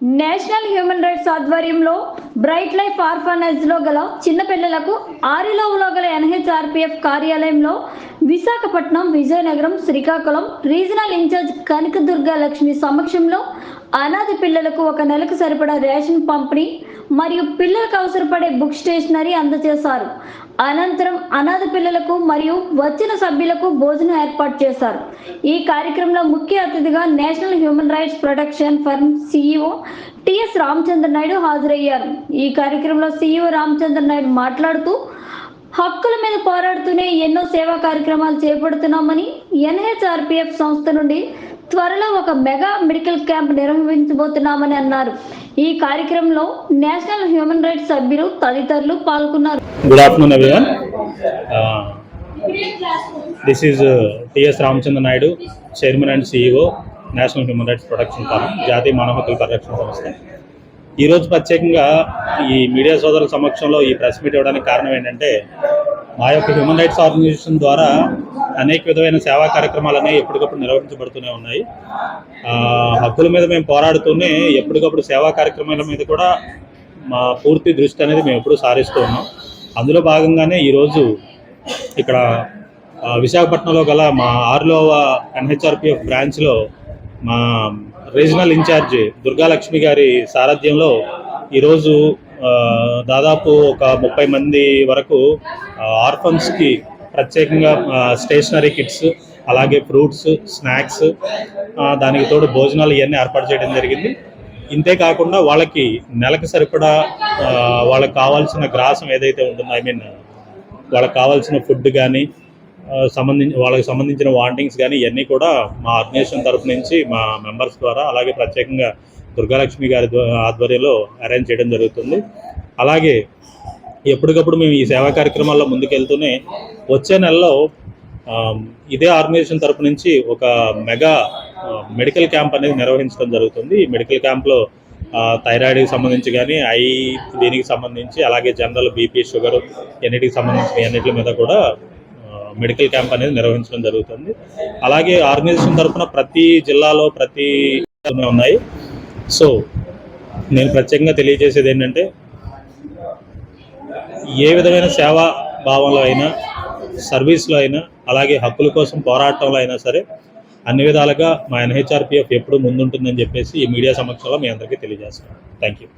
National human rights ఆధ్వర్యంలో bright life ఆర్ఫనైజ్లో గల చిన్నపిల్లలకు ఆరిలోవులో గల ఎన్హెచ్ఆర్పిఎఫ్ కార్యాలయంలో Visakhapatnam Vizianagaram Srikakulam regional in charge Kanakadurga Lakshmi సమక్షంలో అనాథ పిల్లలకు ఒక నెలకు సరిపడా రేషన్ పంపిణీ మరియు పిల్లలకు అవసరపడే బుక్ స్టేషనరీ అందజేశారు. అనంతరం అనాథ పిల్లలకు మరియు వచ్చిన సభ్యులకు భోజనం ఏర్పాటు చేశారు. ఈ కార్యక్రమంలో ముఖ్య అతిథిగా national human rights protection firm CEO TS Ramachandra Naidu హాజరయ్యారు. ఈ కార్యక్రమంలో సిఇఓ రామచంద్ర నాయుడు మాట్లాడుతూ హక్కుల మీద పోరాడుతూనే ఎన్నో సేవా కార్యక్రమాలు చేపడుతున్నామని ఎన్హెచ్ఆర్పిఎఫ్ సంస్థ నుండి త్వరలో ఒక మెగా మెడికల్ క్యాంప్ నిర్వహించబోతున్నామని అన్నారు. ఈ కార్యక్రమంలో నేషనల్ హ్యూమన్ రైట్స్ సభ్యులు తదితరులు పాల్గొన్నారు. Good afternoon everyone this is TS Ramachandra Naidu chairman and CEO national human rights protection forum జాతీయ మానవ హక్కుల పరిరక్షణ సంస్థ. ఈరోజు ప్రత్యేకంగా ఈ మీడియా సోదరుల సమక్షంలో ఈ ప్రెస్ మీట్ ఇవ్వడానికి కారణం ఏంటంటే మా యొక్క హ్యూమన్ రైట్స్ ఆర్గనైజేషన్ ద్వారా అనేక విధమైన సేవా కార్యక్రమాలు అనేవి ఎప్పటికప్పుడు నిర్వహించబడుతూనే ఉన్నాయి. హక్కుల మీద మేము పోరాడుతూనే ఎప్పటికప్పుడు సేవా కార్యక్రమాల మీద కూడా మా పూర్తి దృష్టి అనేది మేము ఎప్పుడూ సారిస్తూ ఉన్నాం. అందులో భాగంగానే ఈరోజు ఇక్కడ విశాఖపట్నంలో గల మా ఆరులోవ ఎన్హెచ్ఆర్పిఎఫ్ బ్రాంచ్లో మా రీజనల్ ఇన్ఛార్జ్ దుర్గాలక్ష్మి గారి సారథ్యంలో ఈరోజు దాదాపు ఒక ముప్పై మంది వరకు ఆర్ఫన్స్కి ప్రత్యేకంగా స్టేషనరీ కిట్స్ అలాగే ఫ్రూట్స్ స్నాక్స్ దానికి తోడు భోజనాలు ఇవన్నీ ఏర్పాటు చేయడం జరిగింది. ఇంతే కాకుండా వాళ్ళకి నెలకు సరిపడా వాళ్ళకి కావాల్సిన గ్రాసం ఏదైతే ఉంటుందో ఐ మీన్ వాళ్ళకి కావాల్సిన ఫుడ్ కానీ సంబంధించి వాళ్ళకి సంబంధించిన వాంటింగ్స్ కానీ ఇవన్నీ కూడా మా ఆర్గనైజేషన్ తరపు నుంచి మా మెంబర్స్ ద్వారా అలాగే ప్రత్యేకంగా దుర్గాలక్ష్మి గారి ఆధ్వర్యంలో అరేంజ్ చేయడం జరుగుతుంది. అలాగే ఎప్పటికప్పుడు మేము ఈ సేవా కార్యక్రమాల్లో ముందుకెళ్తూనే వచ్చే నెలలో ఇదే ఆర్గనైజేషన్ తరపు నుంచి ఒక మెగా మెడికల్ క్యాంప్ అనేది నిర్వహించడం జరుగుతుంది. ఈ మెడికల్ క్యాంప్లో థైరాయిడ్కి సంబంధించి కానీ ఐ దీనికి సంబంధించి అలాగే జనరల్ బీపీ షుగర్ ఎన్నిటికి సంబంధించి అన్నిటి మీద కూడా మెడికల్ క్యాంప్ అనేది నిర్వహించడం జరుగుతుంది. అలాగే ఆర్గనైజేషన్ తరఫున ప్రతి జిల్లాలో ప్రతి ఉన్నాయి. సో నేను ప్రత్యేకంగా తెలియజేసేది ఏంటంటే ఏ విధమైన సేవా భావంలో అయినా సర్వీస్లో అయినా అలాగే హక్కుల కోసం పోరాటంలో అయినా సరే అన్ని విధాలుగా మా ఎన్హెచ్ఆర్పిఎఫ్ ఎప్పుడు ముందుంటుందని చెప్పేసి ఈ మీడియా సమక్షంలో మీ అందరికీ తెలియజేస్తాను థ్యాంక్ యూ